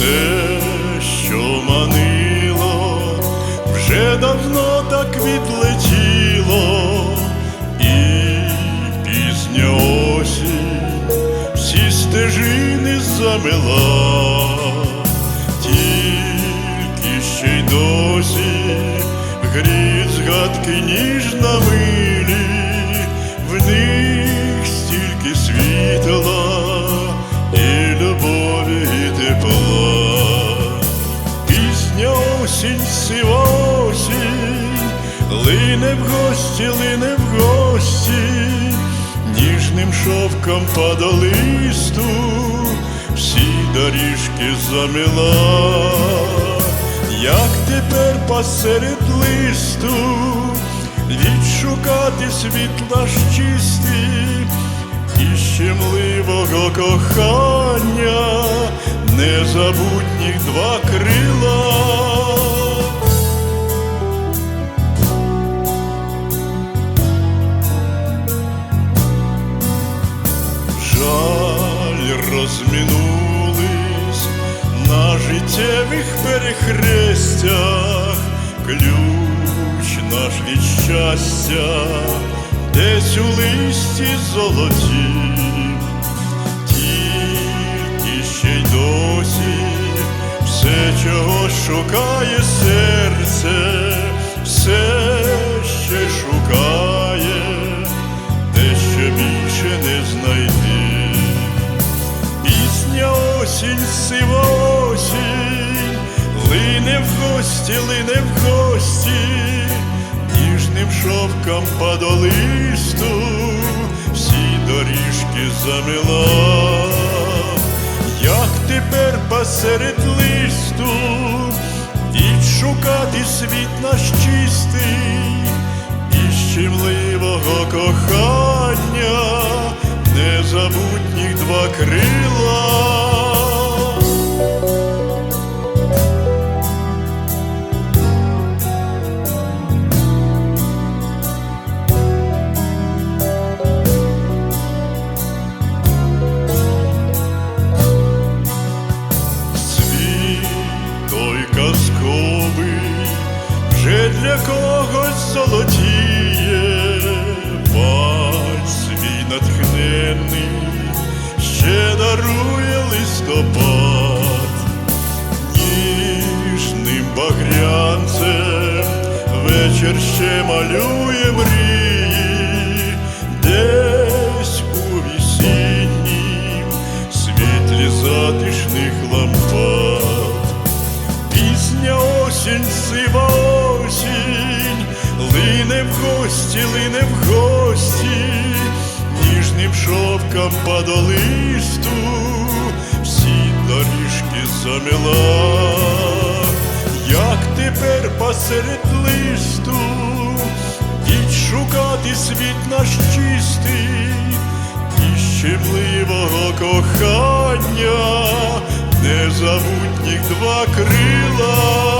Все, що манило, вже давно так відлетіло, і пізня осінь всі стежини замила, тільки ще й досі гріть згадки ніжна милі, осінь, осінь, лине в гості, лине в гості, ніжним шовком падолисту, всі доріжки замила, як тепер посеред листу, відшукати світла ж чисті і щемливого кохання, незабутніх два крила. Жаль розминулись на життєвих перехрестях, ключ наш від щастя, десь у листі золоті, тільки ще й досі все, чого шукає серце, все осінь, сива осінь, лине в гості, лине в гості, ніжним шовком падолисту, всі доріжки замила, як тепер посеред листу, відшукати світ наш чистий і щемливого кохання, незабутніх два крила. Для когось золотіє, бач свій натхнений, ще дарує листопад, ніжним багрянцем вечір ще малює мрії, лине в гості, лине в гості, ніжним шовком падолисту, всі доріжки замила, як тепер посеред листу, відшукати світ наш чистий і щемливого кохання, незабутніх два крила.